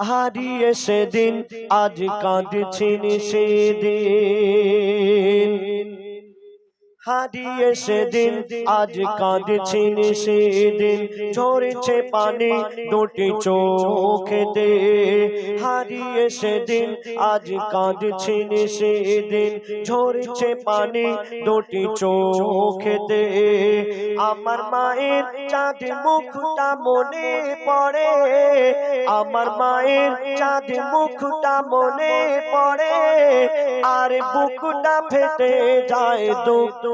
হারিয়ে সেদিন আজ কাঁদছেন সেদিন হারিয়ে সেদিন আজ কাঁদছেন সেদিন ঝরছে পানি দুটি চোখেতে। হারিয়ে সেদিন আজ কাঁদছেন সেদিন ঝরছে পানি দুটি চোখেতে। আমার মায়ের চাঁদ মুখটা মনে পড়ে। আমার মায়ের চাঁদ মুখটা মনে পড়ে। আর বুকটা ফেটে যায়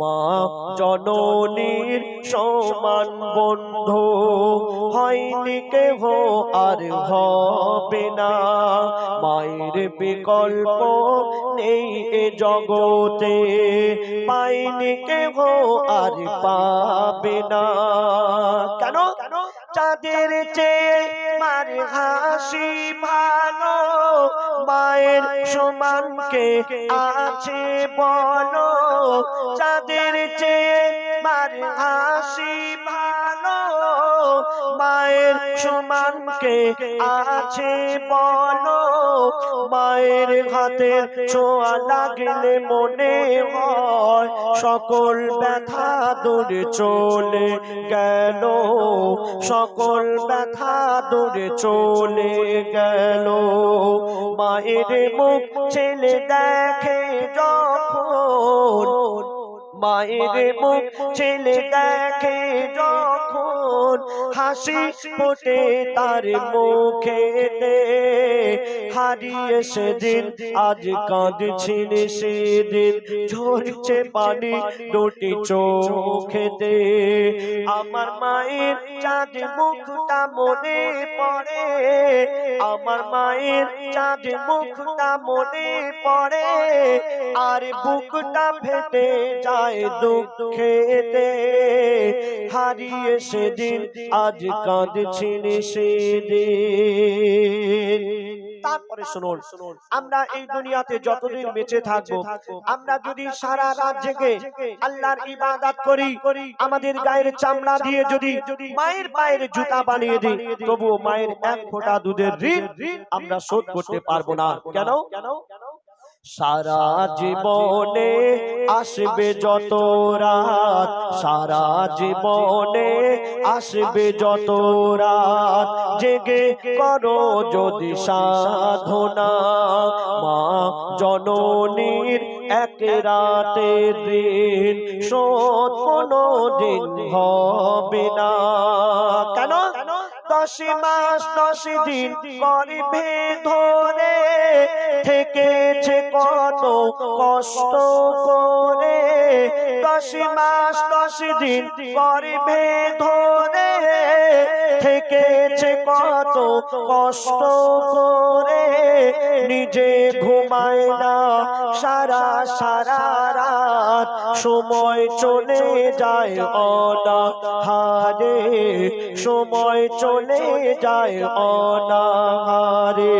মা জননীর সমান বন্ধু, হয়নি কেহ আর হবে না। মায়ের বিকল্প নেই এ জগতে পাইনি কেহ আর পাবে না। কেন? চাঁদের চেয়ে মার হাসি ভালো মায়ের সমানকে আছে বলো? চাঁদের চেয়ে মার হাসি ভালো। মায়ের সমানকে আছে বলো? মায়ের হাতে ছোঁয়া লাগলে মনে হয় সকল ব্যথা দূরে চলে গেল। সকল ব্যথা দূরে চলে গেল। মায়ের মুখ ছেলে দেখে যখন মায়ের মুখ ছেলে দেখে যখন হাসি ফোটে তার মুখেতে হারিয়ে সেদিন আজ কাঁদছিল সেদিন ঝরছে পানি দুটি চোখেতে। আমার মায়ের চাঁদ মুখটা মনে পড়ে। আমার মায়ের চাঁদ মুখটা মনে পড়ে। আর বুকটা ফেটে যায় দুঃখেতে হারিয়ে সেদিন আজ কাঁদছিল সেদিন। তারপরে শুনুন, আমরা এই দুনিয়াতে যতদিন বেঁচে থাকব, আমরা যদি সারা রাত জেগে আল্লাহর ইবাদত করি, আমাদের গায়ের চামড়া দিয়ে যদি মায়ের পায়ের জুতা বানিয়ে দিই, তবুও মায়ের এক ফোঁটা দুধের ঋণ আমরা শোধ করতে পারব না। কেন? সারা জীবনে আসবে যত রাত। সারা জীবনে আসবে যত রাত। জেগে করো যদি সাধনা। মা জননীর এক রাতের দিন শোধ কোনো দিন হবে না। কেন? দশ মাস দশ দিন গর্ভে ধরে থেকেছে কত কষ্ট করে। দশ মাস, দশ দিন গর্ভে ধরে থেকেছে কত কষ্ট করে। নিজে ঘুমায় না, সারা সারা সময় চলে যায় অনাহারে, সময় চলে যায় অনাহারে।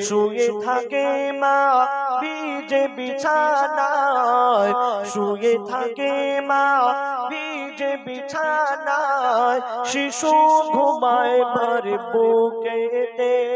শুয়ে থাকে মা বীজে বিছানায়, শুয়ে থাকে মা বীজে বিছানায়, শিশু ঘুমায় মার বুকেতে।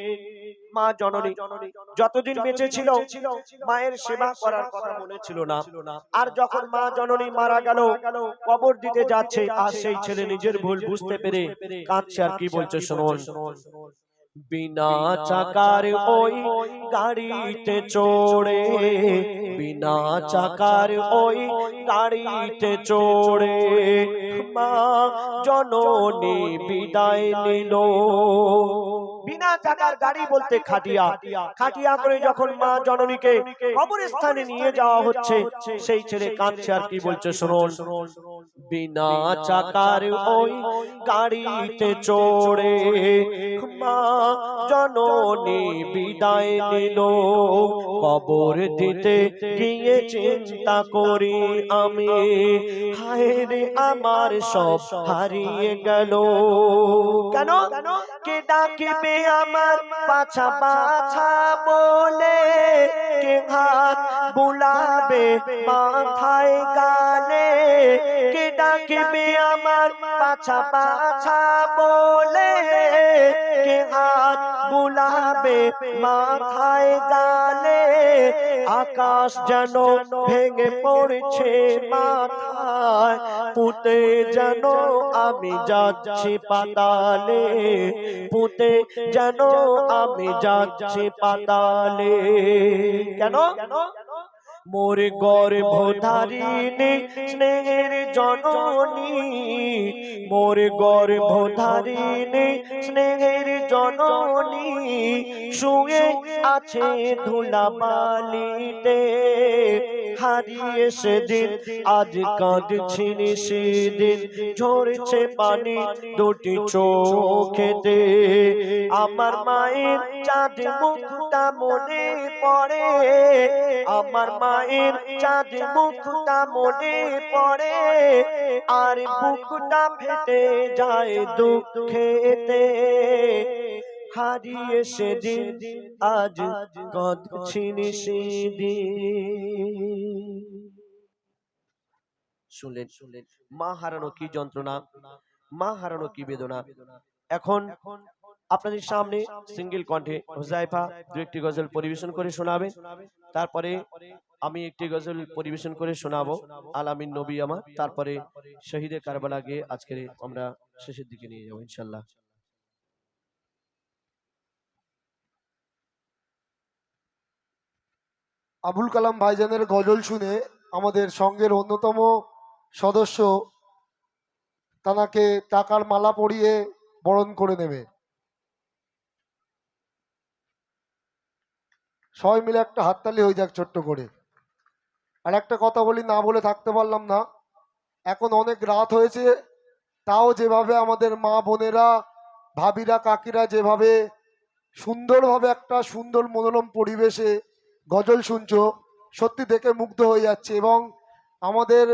মা জননী যতদিন বেঁচে ছিল মায়ের সেবা করার কথা মনে ছিল না। আর যখন মা জননী মারা গেল কবর দিতে যাচ্ছে আর সেই ছেলে নিজের ভুল বুঝতে পেরে কাঁদছে আর কি বলছে শুনুন। বিনা চাকার ওই গাড়িতে চড়ে বিনা চাকার ওই গাড়িতে চড়ে। মা জননী বিদায় নিল। বিনা চাকার গাড়ি বলতে খাটিয়া খাটিয়া করে যখন মা জননীকে কবরস্থানে নিয়ে যাওয়া হচ্ছে সেই ছেলে কাঁদছে আর কি বলছে শুনুন। বিনা চাকার ওই গাড়িতে চড়ে মা জননী বিদায় নিল। কবর দিতে গিয়ে চিন্তা করি আমি। হায় রে আমার সব হারিয়ে গেল। কেন? কে ডাকবে আমার পাছা পাছা বলে কে হাত বুলাবে, মাথায় গালে? কে ডাকবে আমার পাছা পাছা বলে কে হাত বুলাবে, মাথায় গালে? আকাশ যেন ভেঙে পড়ছে পুঁতে যেন আমি যাচ্ছি পাতালে, পুঁতে যেন আমি যাচ্ছি পাতালে। কেন? মোর গর্ভধারিণী, স্নেহের জননী। মোর গর্ভধারিণী, স্নেহের জননী। শুয়ে আছে ধুলাবালিতে। হারিয়ে সেদিন, আজ কাঁদছিনি সেদিন ঝরছে পানি দুটি চোখেতে। আমার মায়ের চাঁদ মুখটা মনে পড়ে। আমার মায়ের চাঁদ মুখটা মনে পড়ে। আর বুকটা ফেটে যায় দুঃখেতে। হারিয়ে সেদিন আজ কাঁদছিনি সেদিন শুনলেন শুনলেন মা হারানো কি যন্ত্রণা? মা হারানো কি বেদনা? এখন আপনাদের সামনে সিঙ্গেল কণ্ঠে দু একটি গজল পরিবেশন করে শোনাবে। তারপরে আমি একটি গজল পরিবেশন করে শোনাবো। আলামিন নবী আমার। তারপরে শহীদে কারবালা গিয়ে আজকের আমরা শেষের দিকে নিয়ে যাব ইনশাল্লাহ আবুল কালাম ভাইজানের গজল শুনে আমাদের সঙ্গের অন্যতম সদস্য তানাকে টাকার মালা পরিয়ে বরণ করে নেবে। সবাই মিলে একটা হাততালি হয়ে যাক ছোট্ট করে। আর একটা কথা বলি, না বলে থাকতে পারলাম না। এখন অনেক রাত হয়েছে, তাও যেভাবে আমাদের মা বোনেরা, ভাবিরা, কাকিরা যেভাবে সুন্দরভাবে একটা সুন্দর মনোরম পরিবেশে গজল শুনছো, সত্যি দেখে মুগ্ধ হয়ে যাচ্ছে এবং আমাদের,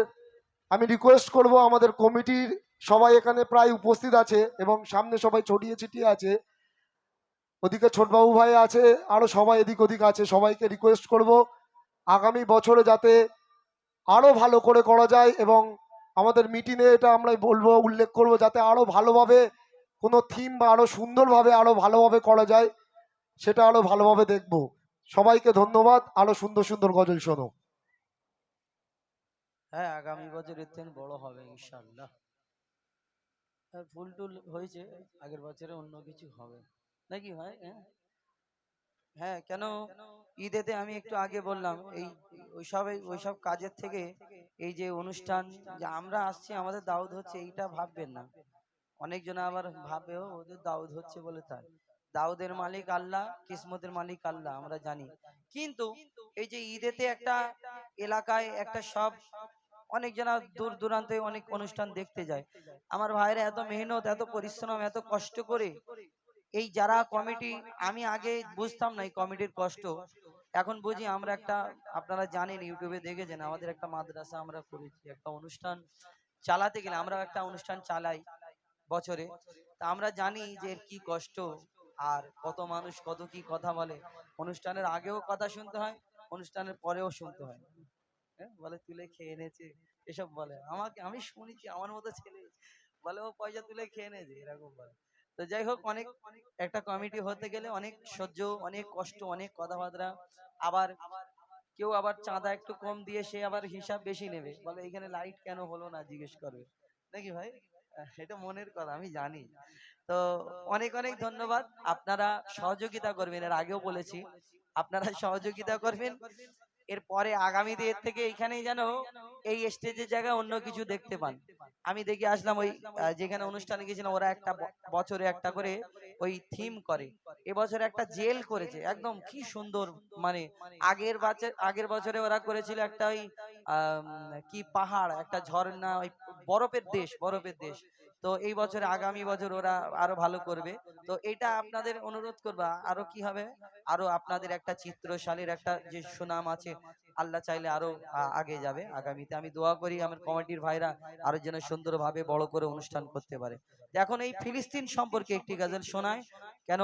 আমি রিকোয়েস্ট করব আমাদের কমিটির সবাই এখানে প্রায় উপস্থিত আছে এবং সামনে সবাই ছড়িয়ে ছিটিয়ে আছে। ওদিকে ছোটবাবু ভাই আছে আরও সবাই এদিক ওদিক আছে, সবাইকে রিকোয়েস্ট করব আগামী বছরে যাতে আরও ভালো করে করা যায় এবং আমাদের মিটিংয়ে এটা আমরা বলব, উল্লেখ করব যাতে আরও ভালোভাবে কোনো থিম বা আরও সুন্দরভাবে আরও ভালোভাবে করা যায়, সেটা আরও ভালোভাবে দেখব। সবাইকে ধন্যবাদ। আরও সুন্দর সুন্দর গজল শোনো। হ্যাঁ আগামী বছর এর বড় হবে ইনশাল্লাহ ফুল টুল হয়েছে, আগের বছরে অন্য কিছু হবে। নাকি হ্যাঁ। হ্যাঁ কেন? ঈদেতে আমি একটু আগে বললাম, এই ওইসব ওইসব কাজের থেকে এই যে অনুষ্ঠান, যে আমরা আসছি, আমাদের দাউদ হচ্ছে, এইটা ভাববেন না। অনেকজন আবার ভাবেও ওদের দাউদ হচ্ছে বলে তাই। দাউদের মালিক আল্লাহ, কিসমতের মালিক আল্লাহ, আমরা জানি। কিন্তু এই যে ঈদেতে একটা এলাকায় একটা সব, অনেক জনা দূর দূরান্তে অনেক অনুষ্ঠান দেখতে যায়। আমার ভাইরা এত মেহনত, এত পরিশ্রম, এত কষ্ট করে এই যারা কমিটি, আমি আগে বুঝতাম না এই কমিটির কষ্ট। এখন বুঝি আমরা একটা, আপনারা জানেন, ইউটিউবে দেখেছেন, আমাদের একটা মাদ্রাসা আমরা করেছি, একটা অনুষ্ঠান চালাতে গেলে আমরা একটা অনুষ্ঠান চালাই বছরে। তা আমরা জানি যে কি কষ্ট। আর কত মানুষ কত কি কথা বলে। অনুষ্ঠানের আগেও কথা শুনতে হয় অনুষ্ঠানের পরেও শুনতে হয়। হ্যাঁ, বলে তুলে খেয়ে এনেছে এসব বলে। আমাকে আমি শুনেছি আমার মতো ছেলে? বলে ও পয়সা তুলে খেয়ে এনেছে এরকম বলে। তো যাই হোক অনেক একটা কমিটি হতে গেলে অনেক সহ্য অনেক কষ্ট অনেক কথাবার্তা। আবার কেউ আবার চাঁদা একটু কম দিয়ে সে আবার হিসাব বেশি নেবে। বলে এখানে লাইট কেন হলো না? জিজ্ঞেস করবে। নাকি ভাই? এটা মনের কথা আমি জানি। তো অনেক অনেক ধন্যবাদ। আপনারা সহযোগিতা করবেন, এর আগেও বলেছি। আপনারা সহযোগিতা করবেন। এরপরে আগামী দিনের থেকে এখানেই যেন এই স্টেজের জায়গায় অন্য কিছু দেখতে পান। আমি দেখি আসলাম ওই যেখানে অনুষ্ঠানে গেছিলাম ওরা একটা বছরে একটা করে ওই থিম করে। এবছর একটা জেল করেছে। একদম কি সুন্দর মানে আগের বছর, আগের বছরে ওরা করেছিল একটা ওই কি পাহাড়, একটা ঝর্ণা, ওই বরফের দেশ বরফের দেশ। তো এই বছরে, আগামী বছর ওরা আরও ভালো করবে। তো এটা আপনাদের অনুরোধ করবা। আরও কি হবে? আরও আপনাদের একটা চিত্রশালীর একটা যে সুনাম আছে আল্লাহ চাইলে আরও আগে যাবে আগামীতে। আমি দোয়া করি আমার কমিটির ভাইরা আরও যেন সুন্দরভাবে বড় করে অনুষ্ঠান করতে পারে। এখন এই ফিলিস্তিন সম্পর্কে একটি গাজল শোনায় কেন?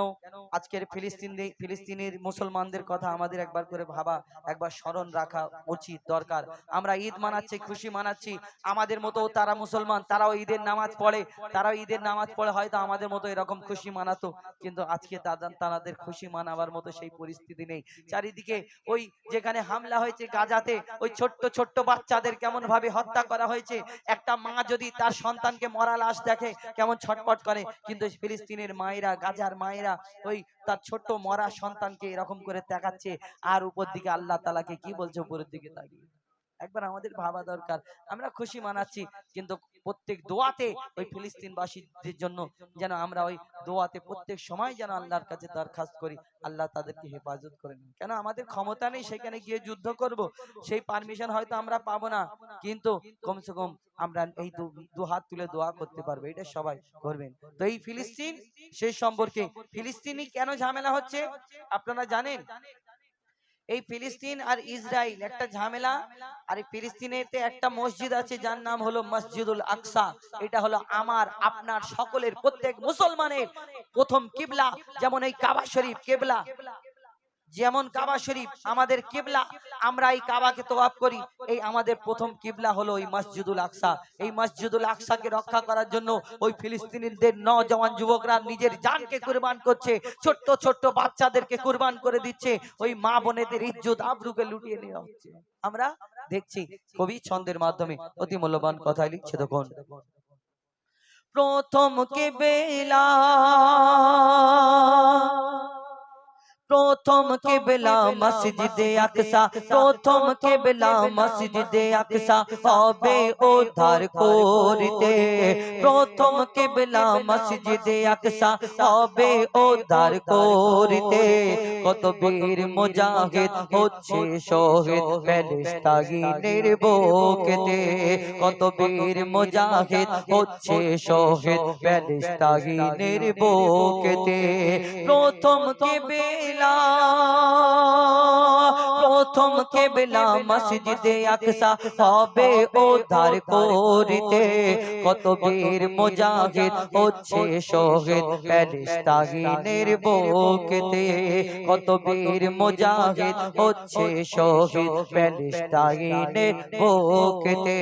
আজকের ফিলিস্তিন ফিলিস্তিনের মুসলমানদের কথা আমাদের একবার করে ভাবা, একবার স্মরণ রাখা উচিত, দরকার। আমরা ঈদ মানাচ্ছি, খুশি মানাচ্ছি। আমাদের মতো তারা মুসলমান, তারাও ঈদের নামাজ পড়ে। তারাও ঈদের নামাজ পড়ে, হয়তো আমাদের মতো এরকম খুশি মানাতো। কিন্তু আজকে তাদের খুশি মানাবার মতো সেই পরিস্থিতি নেই। চারিদিকে ওই যেখানে হামলা হয়েছে গাজাতে ওই ছোট্ট ছোট্ট বাচ্চাদের কেমন ভাবে হত্যা করা হয়েছে? একটা মা যদি তার সন্তানকে মরা লাশ দেখে, কেমন ছটপট করে? কিন্তু ফিলিস্তিনের মায়েরা, গাজার মায়েরা ওই তার ছোট্ট মরা সন্তানকে এরকম করে দেখাচ্ছে। আর উপর দিকে আল্লাহ তালাকে কি বলছে? উপরের দিকে তাকিয়ে। একবার আমাদের ভাবা দরকার। আমরা খুশি মানাচ্ছি কিন্তু প্রত্যেক দোয়াতে ওই ফিলিস্তিনবাসীদের জন্য যেন আমরা ওই দোয়াতে প্রত্যেক সময় যেন আল্লাহর কাছে দরখাস্ত করি। আল্লাহ তাদেরকে হেফাজত করে নেন কেন? আমাদের ক্ষমতা নেই সেখানে গিয়ে যুদ্ধ করব। সেই পারমিশন হয়তো আমরা পাবো না। কিন্তু কমসে কম আমরা এই দু হাত তুলে দোয়া করতে পারব। এটা সবাই করবেন। তো এই ফিলিস্তিন সেই সম্পর্কে ফিলিস্তিনি কেন ঝামেলা হচ্ছে? আপনারা জানেন? এই ফিলিস্তিন আর ইসরায়েল একটা ঝামেলা। আর এই ফিলিস্তিনেতে একটা মসজিদ আছে, যার নাম হলো মসজিদুল আকসা। এটা হলো আমার, আপনার সকলের, প্রত্যেক মুসলমানের প্রথম কিবলা, যেমন এই কাবা শরীফ কিবলা। যেমন কাবা শরীফ, আমাদের কিবলা আমরা এই কাবাকে তোয়াব করি। এই আমাদের প্রথম কিবলা হলো ওই মসজিদুল আকসা। এই মসজিদুল আকসাকে রক্ষা করার জন্য ওই ফিলিস্তিনিদের নজওয়ান যুবকরা নিজের জানকে কুরবান করছে, ছোট্ট ছোট্ট বাচ্চাদেরকে কুরবান করে দিচ্ছে, ওই মা বোনেদের ইজ্জত আবরুকে লুটিয়ে নেওয়া হচ্ছে। আমরা দেখছি কবি ছন্দের মাধ্যমে, অতি মূল্যবান কথাই লিখছে তখন। প্রথম কে বেলা প্রথম কেবলা মসজিদে আকসা প্রথম কেবলা মসজিদে আকসা হবে উদ্ধার করতে প্রথম কেবলা মসজিদে আকসা হবে উদ্ধার করতে কত বীর মুজাহিদ হচ্ছে শহীদ প্যালেস্তাইনের বুকেতে কত বীর মুজাহিদ হচ্ছে শহীদ প্যালেস্তাইনের বুকেতে প্রথম কেবলা প্রথম কেবলা মসজিদে আকসা হবে উদ্ধার করিতে। কত বীর মুজাহিদ হচ্ছে শহীদ প্যালেস্তাইনের বুকেতে। কত বীর মুজাহিদ হচ্ছে শহীদ প্যালেস্তাইনের বুকেতে।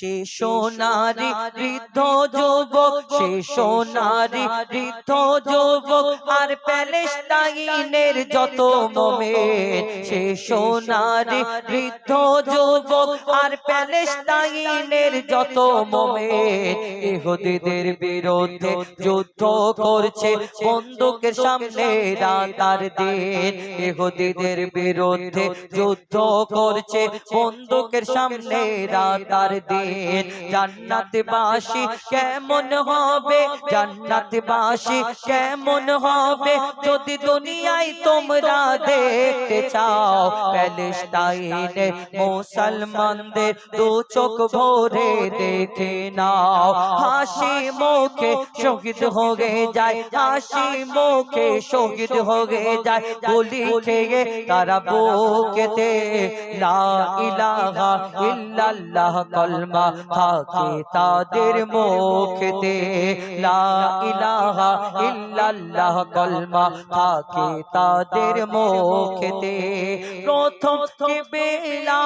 সে সোনারি বৃদ্ধ যুবক সে সোনারি বৃদ্ধ যুবক আর প্যালেস্টাইনের যত মোমেন সে সোনারি বৃদ্ধ যুবক আর প্যালেস্টাইনের যত মোমেন ইহুদিদের বিরুদ্ধে যুদ্ধ করছে বন্দুকের সামনে রাতার দিন ইহুদিদের বিরুদ্ধে যুদ্ধ করছে বন্দুকের সামনে রাতার দিন জান্নাতবাসী কেমন হবে? জান্নাতবাসী কেমন হবে? যদি দুনিয়ায় তোমরা দেখতে চাও, প্যালেস্টাইনে মুসলমানদের দু চোখ ভরে দেখে নাও। হাসি মুখে শহীদ হয়ে যায়, হাসি মুখে শহীদ হয়ে যায়। গুলি খেয়ে তারা বুকেতে, লা ইলাহা ইল্লাল্লাহ, কলমা থাকে তাদের মুখতে। লা ইলাহা ইল্লাল্লাহ কলমা থাকে তাদের মুখতে। প্রথম বেলা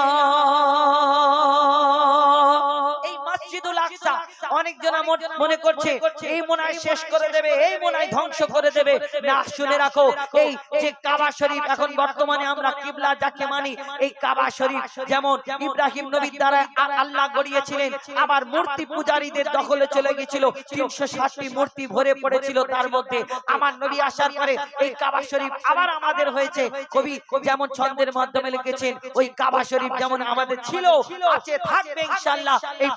মসজিদুল আকসা। অনেকজন মনে করছে এই মনায় শেষ করে দেবে এই মনায় ধ্বংস করে দেবে। না শুনে রাখো এই যে কাবা শরীফ এখন বর্তমানে আমরা কিবলা যাকে মানি এই কাবা শরীফ যেমন ইব্রাহিম নবীর দ্বারা আল্লাহ গড়িয়েছিলেন আবার মূর্তি পূজারীদের দখলে চলে গেছিল তিনশো ষাটটি মূর্তি ভরে পড়েছিল তার মধ্যে। আমার নবী আসার পরে এই কাবা শরীফ আবার আমাদের হয়েছে কবি যেমন ছন্দের মাধ্যমে লিখেছেন ওই কাবা শরীফ যেমন আমাদের ছিল আছে থাকবে ইনশাল্লাহ এই